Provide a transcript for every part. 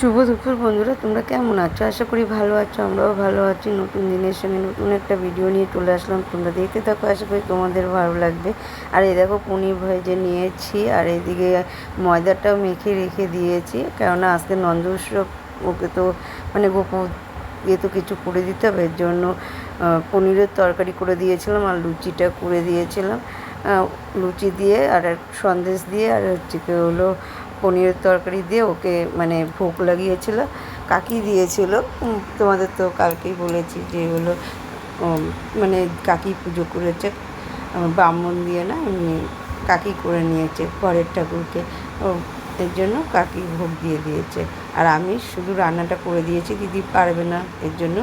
শুভ দুপুর বন্ধুরা, তোমরা কেমন আছো? আশা করি ভালো আছো, আমরাও ভালো আছি। নতুন দিনের সঙ্গে নতুন একটা ভিডিও নিয়ে চলে আসলাম। তোমরা দেখতে থাকো, আশা করি তোমাদের ভালো লাগবে। আর এই দেখো, পনির ভেজে নিয়েছি, আর এদিকে ময়দাটাও মেখে রেখে দিয়েছি। কেননা আজকে নন্দ উৎসব ওকে তো মানে গোপু ইয়ে তো কিছু করে দিতে হবে। এর জন্য পনিরের তরকারি করে দিয়েছিলাম আর লুচিটা করে দিয়েছিলাম। লুচি দিয়ে আর সন্দেশ দিয়ে, আর হচ্ছে কি হলো পনিরের তরকারি দিয়ে ওকে মানে ভোগ লাগিয়েছিল, কাকি দিয়েছিল। তোমাদের তো কালকেই বলেছি যে হলো মানে কাকি পুজো করেছে। ব্রাহ্মণ দিয়ে না এমনি কাকি করে নিয়েছে ঘরের ঠাকুরকে। এর জন্য কাকি ভোগ দিয়ে দিয়েছে। আর আমি শুধু রান্নাটা করে দিয়েছি, দিদি পারবে না, এর জন্য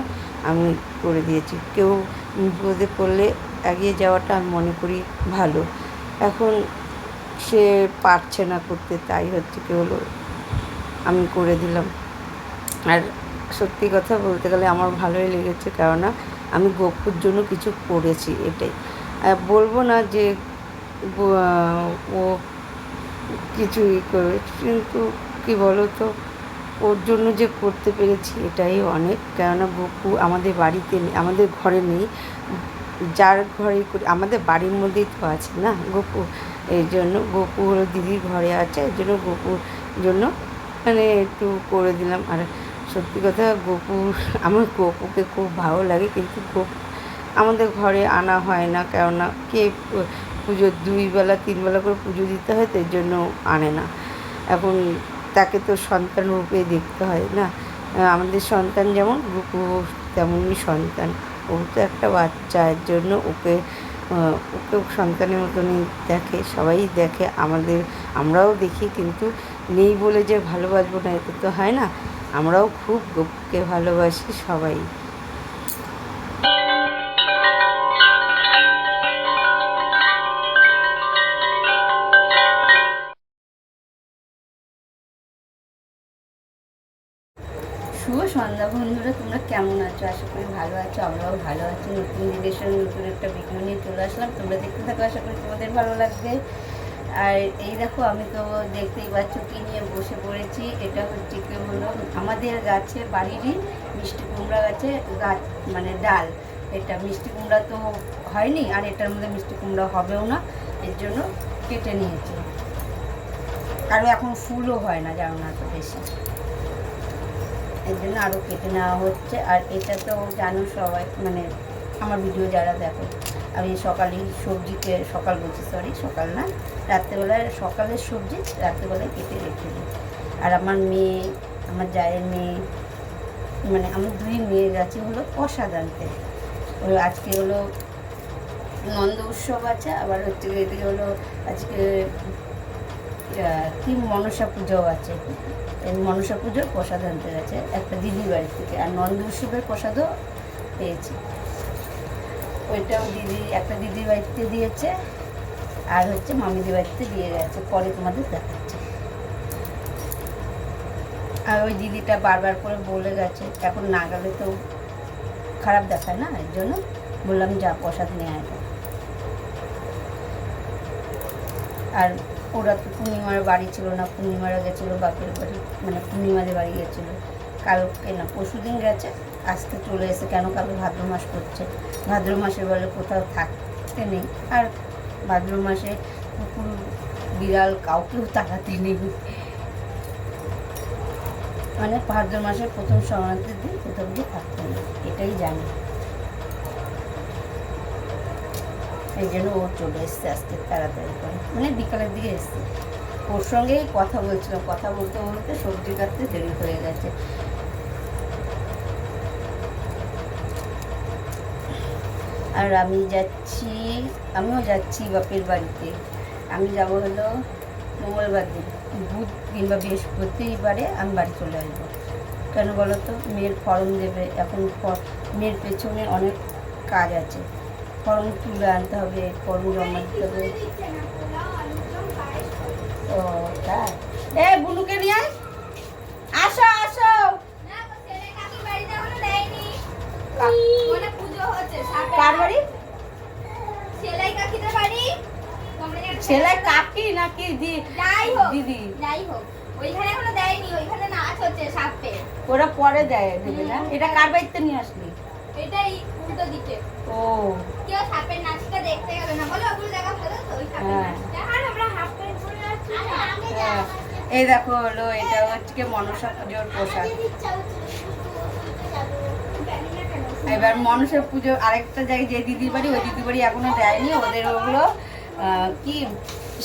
আমি করে দিয়েছি। কেউ বিপদে পড়লে এগিয়ে যাওয়াটা আমি মনে করি ভালো। এখন সে পারছে না করতে, তাই হচ্ছে কি হলো? আমি করে দিলাম। আর সত্যি কথা বলতে গেলে আমার ভালোই লেগেছে, কেননা আমি গপুর জন্য কিছু করেছি এটাই। বলব না যে ও কিছুই করে কিন্তু কি বলো তো ওর জন্য যে করতে পেরেছি এটাই অনেক, কেননা গপু আমাদের বাড়িতে নেই, আমাদের ঘরে নেই। যার ঘরে করি আমাদের বাড়ির মধ্যেই তো আছে না? গপু এই জন্য গপু হলো দিদির ঘরে আছে এই জন্য গপুর জন্য মানে একটু করে দিলাম। আর সত্যি কথা গপু, আমার গপুকে খুব ভালো লাগে, কিন্তু গপু আমাদের ঘরে আনা হয় না, কেননা কে পুজোর দুই বেলা, তিন বেলা করে পুজো দিতে হয় তো এর জন্য আনে না। এখন তাকে তো সন্তান রূপে দেখতে হয় না। আমাদের সন্তান যেমন, গপু তেমনই সন্তান। ও তো একটা বাচ্চার জন্য ওকে ওকে সন্তানের মতনই দেখে, সবাই দেখে, আমাদের, আমরাও দেখি, কিন্তু নেই বলে যে ভালোবাসবো না, এতে তো হয় না। আমরাও খুব গোপকে ভালোবাসি সবাই। সন্ধ্যা বন্ধুরা, তোমরা কেমন আছো? আশা করি ভালো আছো, আমরাও ভালো আছি। নতুন দিনের নতুন একটা ভিডিও নিয়ে চলে আসলাম। তোমরা দেখতে থাকো, আশা করি তোমাদের ভালো লাগবে। আর এই দেখো, আমি তো দেখতেই পাচ্ছ কি নিয়ে বসে পড়েছি। এটা হচ্ছে কি হলো আমাদের গাছে, বাড়িরই মিষ্টি কুমড়া গাছে গাছ মানে ডাল। এটা মিষ্টি কুমড়া তো হয়নি, আর এটার মধ্যে মিষ্টি কুমড়া হবেও না। এর জন্য কেটে নিয়েছি। আর এখন ফুলও হয় না, জানো না তো বেশি। এর জন্য আরও কেটে নেওয়া হচ্ছে। আর এটা তো জানো সবাই মানে আমার ভিডিও যারা দেখো, আমি সকালেই সবজিকে সকাল বলছি সরি সকাল না, রাত্রেবেলায় সকালের সবজি রাত্রেবেলায় কেটে রেখে দিই। আর আমার মেয়ে, আমার জায়ের মেয়ে মানে আমার দুই মেয়ে গেছে হলো প্রসাদ আনতে ওই আজকে হলো নন্দ উৎসব আছে, আবার হচ্ছে এদিকে হলো আজকে কি মনসা পুজো আছে? এই মনসা পুজোর প্রসাদ আনতে গেছে, একটা দিদির বাড়ি থেকে। আর নন্দ উৎসবের প্রসাদও পেয়েছি। ওইটাও দিদি, একটা দিদির বাড়িতে দিয়েছে, আর হচ্ছে মামিদি বাড়িতে দিয়ে গেছে, পরে তোমাদের দেখাচ্ছে। আর ওই দিদিটা বারবার করে বলে গেছে, এখন না গেলে তো খারাপ দেখায় না, এর জন্য বললাম যা প্রসাদ নিয়ে আয়। আর ওরা তো পূর্ণিমার বাড়ি ছিল না, পূর্ণিমারা গেছিল, বাপের বাড়ি মানে পূর্ণিমাদের বাড়ি গেছিল। কালকে না, পরশু দিন গেছে, আজকে চলে এসে কেন কালকে ভাদ্র মাস করছে ভাদ্র মাসে বলে কোথাও থাকতে নেই। আর ভাদ্র মাসে কুকুর, বিড়াল কাউকেও তাকাতে নেই। মানে ভাদ্র মাসের প্রথম সংক্রান্তির দিন কোথাও গিয়ে থাকতে নেই, এটাই জানি। এই জন্য ও চলে এসছে আজকে তাড়াতাড়ি করে। মানে বিকালের দিকে এসছে। ওর সঙ্গেই কথা বলছিলাম কথা বলতে বলতে সবজি কাটতে দেরি হয়ে গেছে। আর আমি যাচ্ছি, আমিও যাচ্ছি বাপের বাড়িতে। আমি যাব হলো মঙ্গলবার দিন। বুধ কিংবা বৃহস্পতিবারে আমি বাড়ি চলে আসব। কেন বলো তো? মেয়ের ফর্ম দেবে। এখন মেয়ের পেছনে অনেক কাজ আছে। ফর্ম তুলে আনতে হবে ফর্ম জমা দিতে হবে। ও তাই। এ বুনুকে নিয়ে আসো আসো। কার বাড়ি? সেলাই কাকিদের বাড়ি তোমরা যে- ছেলে কাকি নাকি দি যাই হোক দিদি? যাই হোক ওইখানে এখনও দেয়নি ওইখানে নাচ হচ্ছে সাপে। ওরা পরে দেয় দেবে না? এটা কার বাড়িতে নিয়ে আসলি? এটাই উল্টো দিকে। ও। কেউ সাপের নাচটা দেখতে গেল না। বলো ওগুলো দেখা ভালো তো? ওই সাপের হ্যাঁ। নাচটা আর আমরা হাফ প্যান্ট পরে আছি। হ্যাঁ। এই দেখো হলো এটা হচ্ছে মনসা পুজোর পোশাক। এবার মনসা পুজো আরেকটা জায়গায় যে দিদির বাড়ি ওই দিদির বাড়ি এখনও দেয়নি। ওদের ওগুলো কি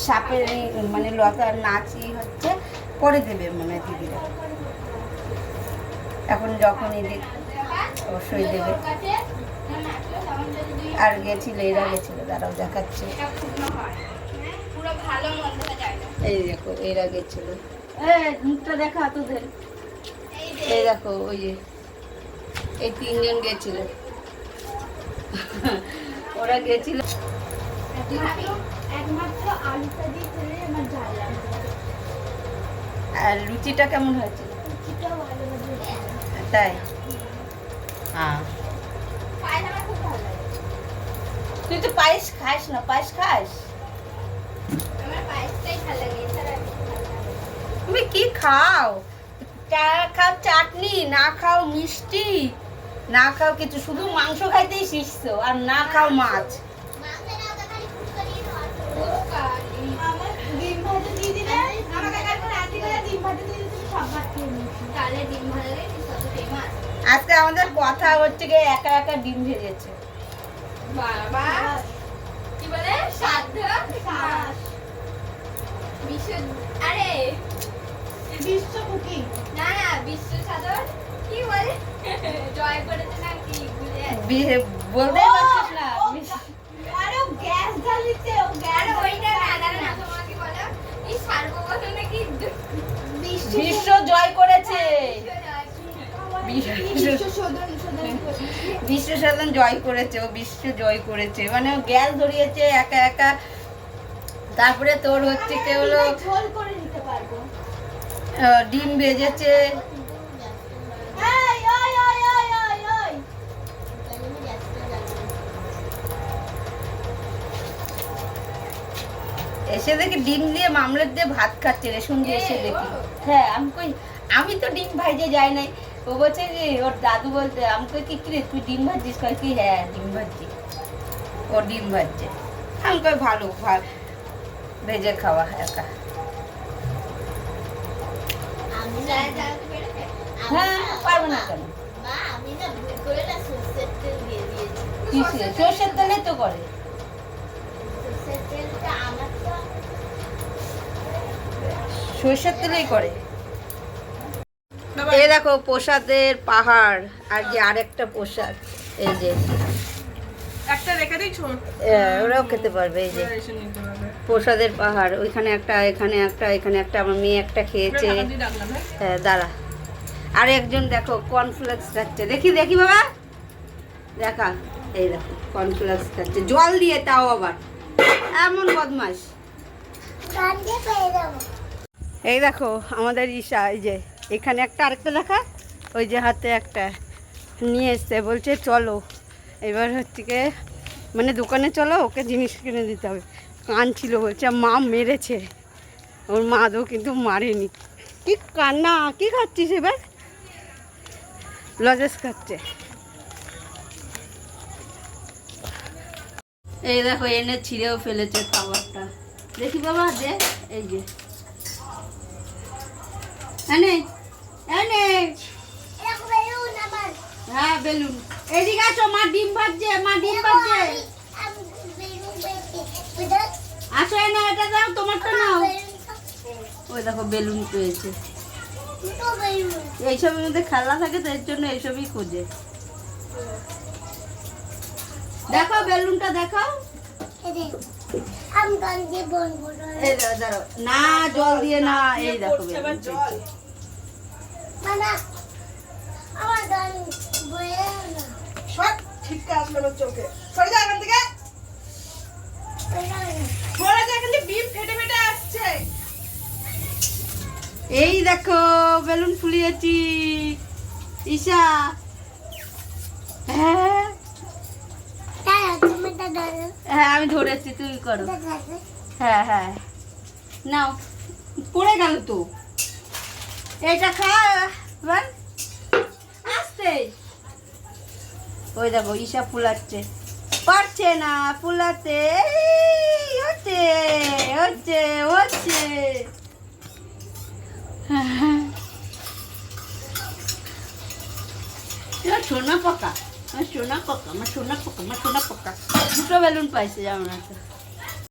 সাপের মানে লতার নাচই হচ্ছে করে দেবে মনে হয় দিদিরা। এখন যখন এদের অবশ্যই দেবে। আর গেছিল এরা গেছিল তারাও দেখাচ্ছে। এই দেখো এরা গেছিল। মুখটা দেখা তোদের। এই দেখো ওই যে এই তিনজন গেছিল। ওরা গেছিল। আর লুচিটা কেমন হয়েছে। তাই? হ্যাঁ তুই তো পায়েস খাস না, পায়েস খাস। তুমি কি খাও খাও চাটনি, না খাও মিষ্টি, না খাও কিছু, শুধু মাংস খাইতেই শিখছো, আর না খাও মাছ তাহলে ডিম ভালো লাগে তুই কত famous? আজকে আমাদের কথা হচ্ছে গিয়ে একা একা ডিম ভেজেছে। বাবা কি বলে? সাধ্য? বিশ্ব আরে। বিশ্ব কুকিং। না না বিশ্ব সাধন। কি বলে? জয় করেছে না কি ভুলে যাচ্ছি। পারছিস না। আরে গ্যাস জ্বালিতে ও গ্যাস ওইটা না দাঁড়া না তোমাকে বলো। এই সার্বভৌম নাকি বিশ্ব বিশ্ব জয় করেছে। জয়। করেছে ও বিশ্ব জয় করেছে। মানে গ্যাস ধরিয়েছে একা একা। তারপরে তোর হচ্ছে কি হলো? ডিম ভেজেছে। এসে দেখি ডিম দিয়ে মামলেট দিয়ে ভাত খাচ্ছে রেশন দিয়ে এসে দেখি। হ্যাঁ আমি কই আমি তো ডিম ভাজে যাই নাই। ও বলছে কি ওর দাদু বলতে আমি কই কি তুই ডিম ভাজছিস? কয় কি হ্যাঁ ডিম ভাজছি। ও ডিম ভাজছে। আমি কই ভালো ভাত ভেজে খাওয়া একা। জ্বালাতে পেরেছে? হ্যাঁ পারব না কেন? ভুল সরষের তেল তো করে। সর্ষের তেলেই করে। এই দেখো প্রসাদের পাহাড় আর যে আরেকটা প্রসাদ এই যে। একটা রেখে দিই ওরাও খেতে পারবে এই যে। প্রসাদের পাহাড় ওইখানে একটা এখানে একটা এখানে একটা আমার মেয়ে একটা খেয়েছে। হ্যাঁ? দাঁড়া। আর একজন দেখো কর্নফ্লেক্স খাচ্ছে। দেখি দেখি বাবা। দেখা এই দেখো কর্নফ্লেক্স খাচ্ছে। জল দিয়ে তাও আবার। এমন বদমাস এই দেখো আমাদের ঈশা এই যে। এখানে একটা, আরেকটা দেখা। ওই যে হাতে একটা নিয়ে এসছে, বলছে চলো। এবার হচ্ছে মানে দোকানে চলো, ওকে জিনিস কিনে দিতে হবে। কান ছিল, বলছে, মা মেরেছে। ওর মা তো কিন্তু মারেনি। কি কান্না, কি খাচ্ছিস এবার? লজেস খাচ্ছে। এই দেখো, এনে ছিঁড়েও ফেলেছে খাবারটা। দেখি বাবা, দে, এই যে। এনে এরকম হ্যাঁ বেলুন। এদিকে আসো মা ডিম ভাজছে মা ডিম ভাজছে। আমি বেলুন পেয়েছি বুঝাস আসো এনে এটা দাও তোমারটা নাও। ওই দেখো বেলুন পেয়েছে। এইসবের মধ্যে খেলা থাকে তো এর জন্য এইসবই খোঁজে। দেখো বেলুনটা দেখো। না জল দিয়ে না এই দেখো বেলুন মানে আমার গান বয়ে না। সব ঠিকঠাক আসলো আমার চোখে। সরে যা এখান থেকে। সরে যা এখান বিম ফেটে ফেটে আসছে। এই দেখো বেলুন ফুলিয়েছি ঈশা। হ্যাঁ। হ্যাঁ আমি ধরেছি তুই করো। হ্যাঁ হ্যাঁ। নাও পড়ে গেল তো। এটা খা আস্তে। ওই দেখো ঈশা ফুলাচ্ছে। পারছে না ফুলাতে। হচ্ছে হচ্ছে হচ্ছে। সোনা পোকা আমার সোনা পোকা আমার সোনা পোকা আমার সোনা পোকা। দুটো বেলুন পাইছে যেমন আছে